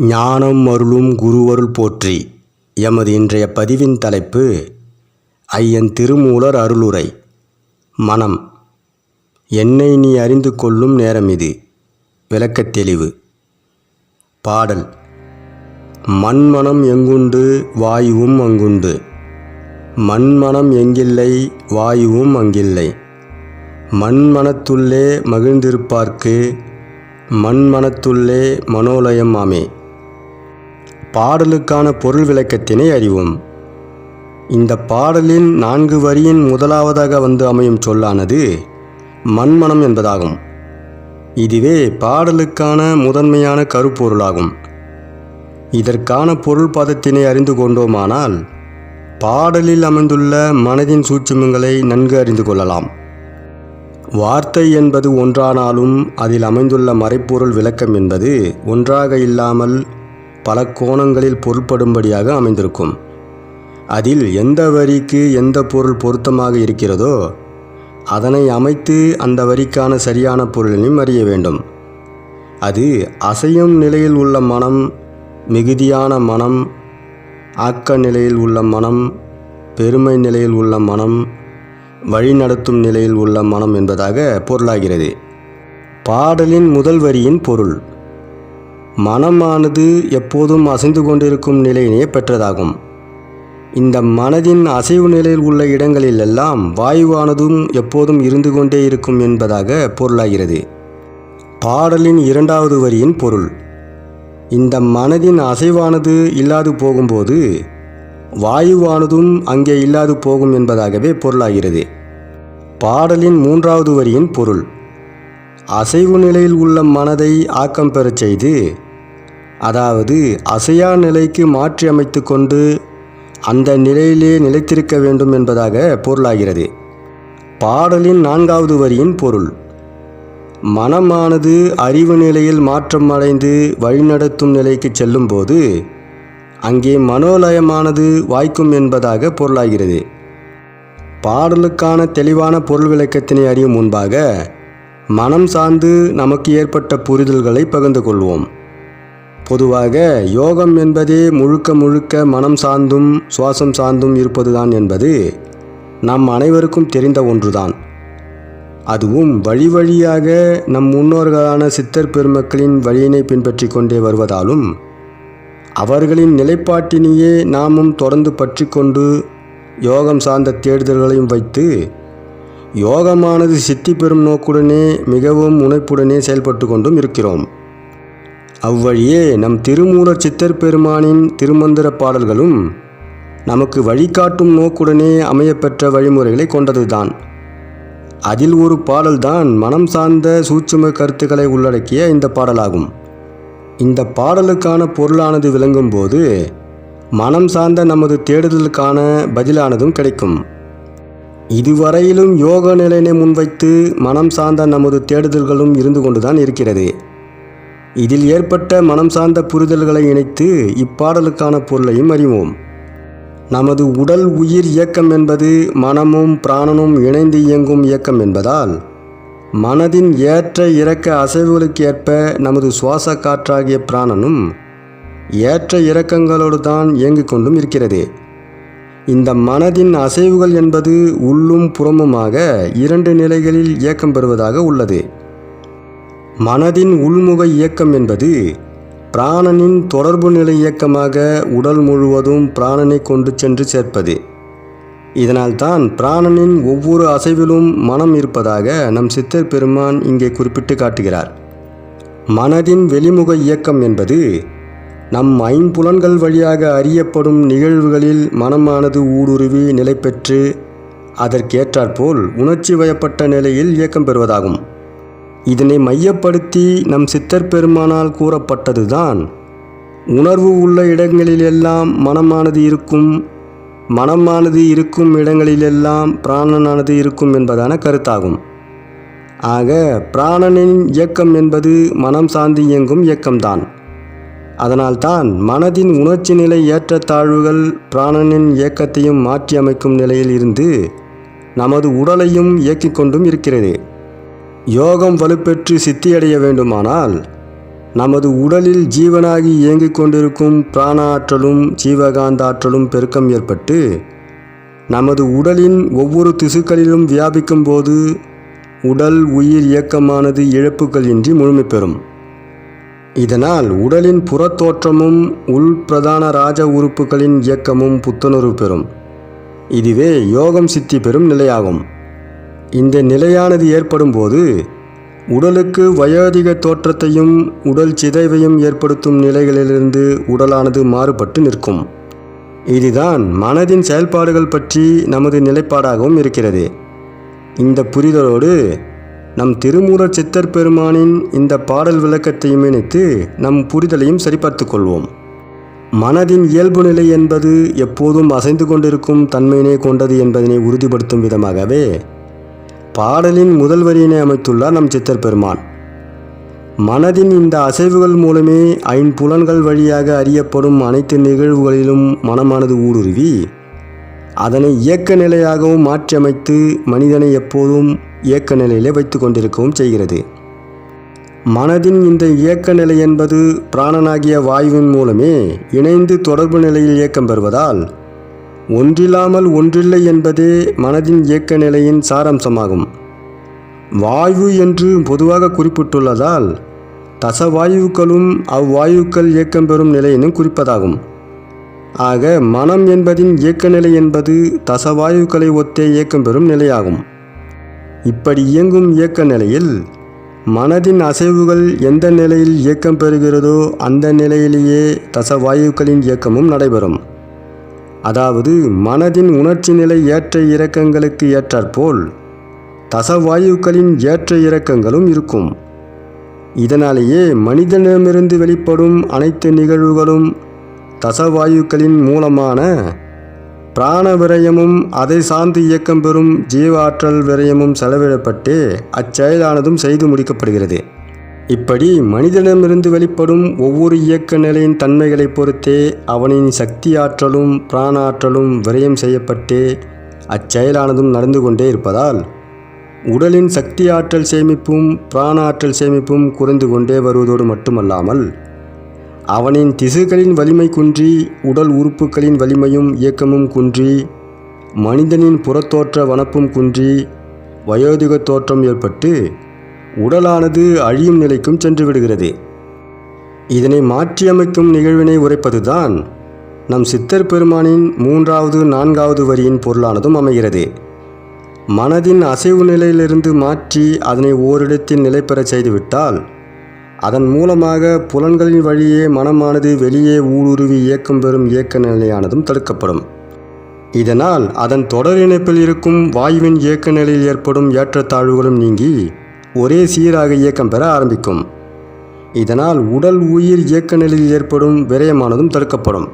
ஞானம் அருளும் குருவருள் போற்றி. எமது இன்றைய பதிவின் தலைப்பு ஐயன் திருமூலர் அருளுரை. மனம். என்னை நீ அறிந்து கொள்ளும் நேரம் இது. விளக்கத் தெளிவு. பாடல். மண்மனம் எங்குண்டு வாயுவும் அங்குண்டு. மண்மனம் எங்கில்லை வாயுவும் அங்கில்லை. மண்மனத்துள்ளே மகிழ்ந்திருப்பார்க்கு. மண்மனத்துள்ளே மனோலயம் ஆமே. பாடலுக்கான பொருள் விளக்கத்தினை அறிவோம். இந்த பாடலின் நான்கு வரியின் முதலாவதாக வந்து அமையும் சொல்லானது மண்மனம் என்பதாகும். இதுவே பாடலுக்கான முதன்மையான கருப்பொருளாகும். இதற்கான பொருள் பதத்தினை அறிந்து கொண்டோமானால் பாடலில் அமைந்துள்ள மனதின் சூட்சுமங்களை நன்கு அறிந்து கொள்ளலாம். வார்த்தை என்பது ஒன்றானாலும் அதில் அமைந்துள்ள மறைப்பொருள் விளக்கம் என்பது ஒன்றாக இல்லாமல் பல கோணங்களில் பொருள்படும்படியாக அமைந்திருக்கும். அதில் எந்த வரிக்கு எந்த பொருள் பொருத்தமாக இருக்கிறதோ அதனை அமைத்து அந்த வரிக்கான சரியான பொருளினையும் அறிய வேண்டும். அது அசையும் நிலையில் உள்ள மனம் மிகுதியான மனம் ஆக்க நிலையில் உள்ள மனம் பெருமை நிலையில் உள்ள மனம் வழிநடத்தும் நிலையில் உள்ள மனம் என்பதாக பொருளாகிறது. பாடலின் முதல் வரியின் பொருள். மனமானது எப்போதும் அசைந்து கொண்டிருக்கும் நிலையினை பெற்றதாகும். இந்த மனதின் அசைவு நிலையில் உள்ள இடங்களிலெல்லாம் வாயுவானதும் எப்போதும் இருந்து கொண்டே இருக்கும் என்பதாக பொருளாகிறது. பாடலின் இரண்டாவது வரியின் பொருள். இந்த மனதின் அசைவானது இல்லாது போகும்போது வாயுவானதும் அங்கே இல்லாது போகும் என்பதாகவே பொருளாகிறது. பாடலின் மூன்றாவது வரியின் பொருள். அசைவு நிலையில் உள்ள மனதை ஆக்கம் பெறச் செய்து அதாவது அசையா நிலைக்கு மாற்றி அமைத்து கொண்டு அந்த நிலையிலே நிலைத்திருக்க வேண்டும் என்பதாக பொருளாகிறது. பாடலின் நான்காவது வரியின் பொருள். மனமானது அறிவு நிலையில் மாற்றம் அடைந்து வழிநடத்தும் நிலைக்கு செல்லும்போது அங்கே மனோலயமானது வாய்க்கும் என்பதாக பொருளாகிறது. பாடலுக்கான தெளிவான பொருள் விளக்கத்தினை அறியும் முன்பாக மனம் சார்ந்து நமக்கு ஏற்பட்ட புரிதல்களை பகிர்ந்து கொள்வோம். பொதுவாக யோகம் என்பதே முழுக்க முழுக்க மனம் சார்ந்தும் சுவாசம் சார்ந்தும் இருப்பதுதான் என்பது நம் அனைவருக்கும் தெரிந்த ஒன்றுதான். அதுவும் வழி வழியாக நம் முன்னோர்களான சித்தர் பெருமக்களின் வழியினை பின்பற்றி கொண்டே வருவதாலும் அவர்களின் நிலைப்பாட்டினையே நாமும் தொடர்ந்து பற்றி கொண்டு யோகம் சார்ந்த தேடுதல்களையும் வைத்து யோகமானது சித்தி பெறும் நோக்குடனே மிகவும் முனைப்புடனே செயல்பட்டு கொண்டும் இருக்கிறோம். அவ்வழியே நம் திருமூலர் சித்தர் பெருமானின் திருமந்திர பாடல்களும் நமக்கு வழிகாட்டும் நோக்குடனே அமையப்பெற்ற வழிமுறைகளை கொண்டதுதான். அதில் ஒரு பாடல்தான் மனம் சார்ந்த சூட்சும கருத்துக்களை உள்ளடக்கிய இந்த பாடலாகும். இந்த பாடலுக்கான பொருளானது விளங்கும் போது மனம் சார்ந்த நமது தேடுதலுக்கான பதிலானதும் கிடைக்கும். இதுவரையிலும் யோக நிலையினை முன்வைத்து மனம் சார்ந்த நமது தேடுதல்களும் இருந்து கொண்டுதான் இருக்கிறது. இதில் ஏற்பட்ட மனம் சார்ந்த புரிதல்களை இணைத்து இப்பாடலுக்கான பொருளையும் அறிவோம். நமது உடல் உயிர் இயக்கம் என்பது மனமும் பிராணனும் இணைந்து இயங்கும் இயக்கம் என்பதால் மனதின் ஏற்ற இறக்க அசைவுகளுக்கு ஏற்ப நமது சுவாச காற்றாகிய பிராணனும் ஏற்ற இறக்கங்களோடு தான் இயங்கிக் கொண்டும் இருக்கிறது. இந்த மனதின் அசைவுகள் என்பது உள்ளும் புறமுமாக இரண்டு நிலைகளில் இயக்கம் பெறுவதாக உள்ளது. மனதின் உள்முக இயக்கம் என்பது பிராணனின் தொடர்பு நிலை இயக்கமாக உடல் முழுவதும் பிராணனை கொண்டு சென்று சேர்ப்பது. இதனால்தான் பிராணனின் ஒவ்வொரு அசைவிலும் மனம் இருப்பதாக நம் சித்தர் பெருமான் இங்கே குறிப்பிட்டு காட்டுகிறார். மனதின் வெளிமுக இயக்கம் என்பது நம் ஐம்புலன்கள் வழியாக அறியப்படும் நிகழ்வுகளில் மனமானது ஊடுருவி நிலை பெற்று அதற்கேற்றாற்போல் உணர்ச்சி வயப்பட்ட நிலையில் இயக்கம் பெறுவதாகும். இதனை மையப்படுத்தி நம் சித்தர் பெருமானால் கூறப்பட்டதுதான். உணர்வு உள்ள இடங்களிலெல்லாம் மனமானது இருக்கும் மனமானது இருக்கும் இடங்களிலெல்லாம் பிராணனானது இருக்கும் என்பதான கருத்தாகும். ஆக பிராணனின் இயக்கம் என்பது மனம் சார்ந்து இயங்கும் இயக்கம்தான். அதனால்தான் மனதின் உணர்ச்சி நிலை ஏற்றத்தாழ்வுகள் பிராணனின் இயக்கத்தையும் மாற்றியமைக்கும் நிலையில் இருந்து நமது உடலையும் இயக்கிக் கொண்டும் இருக்கிறது. யோகம் வலுப்பெற்று சித்தியடைய வேண்டுமானால் நமது உடலில் ஜீவனாகி இயங்கிக் கொண்டிருக்கும் பிராண ஆற்றலும் ஜீவகாந்த ஆற்றலும் பெருக்கம் ஏற்பட்டு நமது உடலின் ஒவ்வொரு திசுக்களிலும் வியாபிக்கும் போது உடல் உயிர் இயக்கமானது இழப்புகள் இன்றி முழுமை பெறும். இதனால் உடலின் புறத்தோற்றமும் உள் பிரதான ராஜ உறுப்புகளின் இயக்கமும் புத்துணர்வு பெறும். இதுவே யோகம் சித்தி பெறும் நிலையாகும். இந்த நிலையானது ஏற்படும் போது உடலுக்கு வயோதிக தோற்றத்தையும் உடல் சிதைவையும் ஏற்படுத்தும் நிலைகளிலிருந்து உடலானது மாறுபட்டு நிற்கும். இதுதான் மனதின் செயல்பாடுகள் பற்றி நமது நிலைப்பாடாகவும் இருக்கிறது. இந்த புரிதலோடு நம் திருமூலர் சித்தர் பெருமானின் இந்த பாடல் விளக்கத்தையும் இணைத்து நம் புரிதலையும் சரிபார்த்து கொள்வோம். மனதின் இயல்பு நிலை என்பது எப்போதும் அசைந்து கொண்டிருக்கும் தன்மையினை கொண்டது என்பதனை உறுதிப்படுத்தும் விதமாகவே பாடலின் முதல் வரியினை அமைத்துள்ளார் நம் சித்தர் பெருமான் மனதின் இந்த அசைவுகள் மூலமே ஐம்புலன்கள் வழியாக அறியப்படும் அனைத்து நிகழ்வுகளிலும் மனமானது ஊடுருவி அதனை இயக்க நிலையாகவும் மாற்றியமைத்து மனிதனை எப்போதும் இயக்க நிலையிலே வைத்து கொண்டிருக்கவும் செய்கிறது. மனதின் இந்த இயக்க நிலை என்பது பிராணனாகிய வாயுவின் மூலமே இணைந்து தொடர்பு நிலையில் இயக்கம் பெறுவதால் ஒன்றில்லாமல் ஒன்றில்லை என்பதே மனதின் இயக்க நிலையின் சாராம்சமாகும். வாயு என்று பொதுவாக குறிப்பிட்டுள்ளதால் தசவாயுக்களும் அவ்வாயுக்கள் இயக்கம் பெறும் நிலையினும் குறிப்பதாகும். ஆக மனம் என்பதின் இயக்க நிலை என்பது தசவாயுக்களை ஒத்தே இயக்கம் பெறும் நிலையாகும். இப்படி இயங்கும் இயக்க நிலையில் மனதின் அசைவுகள் எந்த நிலையில் இயக்கம் பெறுகிறதோ அந்த நிலையிலேயே தசவாயுக்களின் இயக்கமும் நடைபெறும். அதாவது மனதின் உணர்ச்சி நிலை ஏற்ற இறக்கங்களுக்கு ஏற்றாற்போல் தசவாயுக்களின் ஏற்ற இறக்கங்களும் இருக்கும். இதனாலேயே மனிதனிடமிருந்து வெளிப்படும் அனைத்து நிகழ்வுகளும் தசவாயுக்களின் மூலமான பிராண விரயமும் அதை சார்ந்து இயக்கம் பெறும் ஜீவ ஆற்றல் விரயமும் செலவிடப்பட்டு அச்செயலானதும் செய்து முடிக்கப்படுகிறது. இப்படி மனிதனிடமிருந்து வெளிப்படும் ஒவ்வொரு இயக்க நிலையின் தன்மைகளை பொறுத்தே அவனின் சக்தி ஆற்றலும் பிராண ஆற்றலும் விரயம் செய்யப்பட்டு அச்செயலானதும் நடந்து கொண்டே இருப்பதால் உடலின் சக்தி ஆற்றல் சேமிப்பும் பிராண ஆற்றல் சேமிப்பும் குறைந்து கொண்டே வருவதோடு மட்டுமல்லாமல் அவனின் திசுகளின் வலிமை குன்றி உடல் உறுப்புகளின் வலிமையும் இயக்கமும் குன்றி மனிதனின் புறத்தோற்ற வனப்பும் குன்றி வயோதிக தோற்றம் ஏற்பட்டு உடலானது அழியும் நிலைக்கும் சென்று விடுகிறது. இதனை மாற்றியமைக்கும் நிகழ்வினை உரைப்பதுதான் நம் சித்தர் பெருமானின் மூன்றாவது நான்காவது வரியின் பொருளானதும் அமைகிறது. மனதின் அசைவு நிலையிலிருந்து மாற்றி அதனை ஓரிடத்தில் நிலை பெறச் செய்துவிட்டால் அதன் மூலமாக புலன்களின் வழியே மனமானது வெளியே ஊடுருவி இயக்கம் பெறும் இயக்க நிலையானதும் தடுக்கப்படும். இதனால் அதன் தொடர் இணைப்பில் இருக்கும் வாயுவின் இயக்க நிலையில் ஏற்படும் ஏற்றத்தாழ்வுகளும் நீங்கி ஒரே சீராக இயக்கம் பெற ஆரம்பிக்கும். இதனால் உடல் உயிர் இயக்க நிலையில் ஏற்படும் விரயமானதும் தடுக்கப்படும்.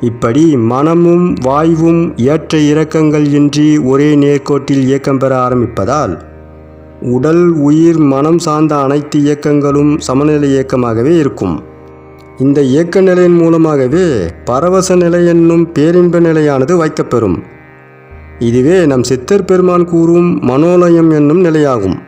இப்படி மனமும் வாய்வும் ஏற்ற இறக்கங்கள் இன்றி ஒரே நேர்கோட்டில் இயக்கம் பெற ஆரம்பிப்பதால் உடல் உயிர் மனம் சார்ந்த அனைத்து இயக்கங்களும் சமநிலை இயக்கமாகவே இருக்கும். இந்த இயக்க நிலையின் மூலமாகவே பரவச நிலை என்னும் பேரின்ப நிலையானது வைக்கப்பெறும். இதுவே நம் சித்தர் பெருமான் கூறும் மனோலயம் என்னும் நிலையாகும்.